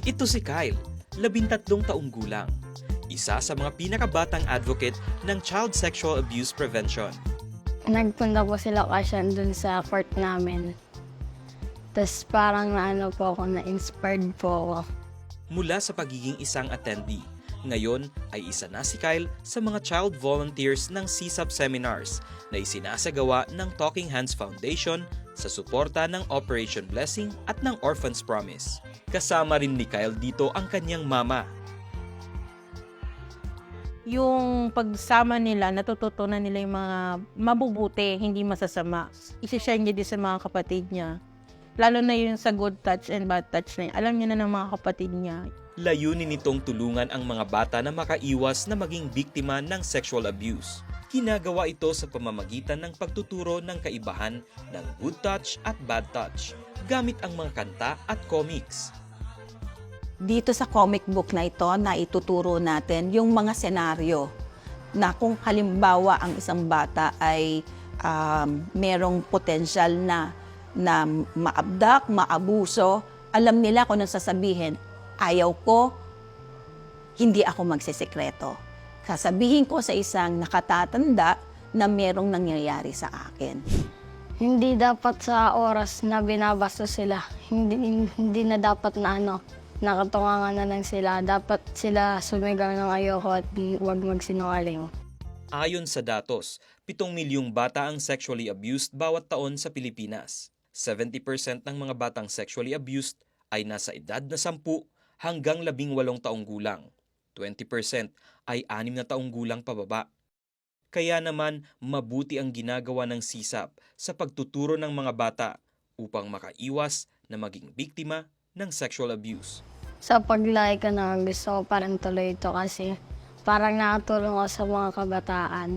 Ito si Kyle, labintatlong taong gulang. Isa sa mga pinakabatang advocate ng child sexual abuse prevention. Nagpunta po sila kasi dun sa court namin. Tapos parang naano po ako, na-inspired po ako. Mula sa pagiging isang attendee, ngayon ay isa na si Kyle sa mga child volunteers ng CSAP seminars na isinasagawa ng Talking Hands Foundation sa suporta ng Operation Blessing at ng Orphans Promise. Kasama rin ni Kyle dito ang kanyang mama yung pagsama nila, natututunan nila yung mga mabubuti, hindi masasama. Isishare niya din sa mga kapatid niya. Lalo na yun sa good touch and bad touch na yun. Alam niya na ng mga kapatid niya. Layunin nitong tulungan ang mga bata na makaiwas na maging biktima ng sexual abuse. Ginagawa ito sa pamamagitan ng pagtuturo ng kaibahan ng good touch at bad touch gamit ang mga kanta at comics. dito sa comic book na ito na ituturo natin yung mga senaryo na kung halimbawa ang isang bata ay um, merong potensyal na na maabdak, maabuso, alam nila kung anong sasabihin, ayaw ko, hindi ako magsisekreto. Sasabihin ko sa isang nakatatanda na merong nangyayari sa akin. Hindi dapat sa oras na binabasa sila. Hindi, hindi na dapat na ano, nakatungangan na lang sila. Dapat sila sumigaw ng ayoko at huwag magsinungaling. Ayon sa datos, 7 milyong bata ang sexually abused bawat taon sa Pilipinas. 70% ng mga batang sexually abused ay nasa edad na 10 hanggang 18 taong gulang. 20% ay 6 na taong gulang pababa. Kaya naman, mabuti ang ginagawa ng SISAP sa pagtuturo ng mga bata upang makaiwas na maging biktima ng sexual abuse. Sa paglaki ko na gusto ko parang tuloy ito kasi parang nakatulong ako sa mga kabataan.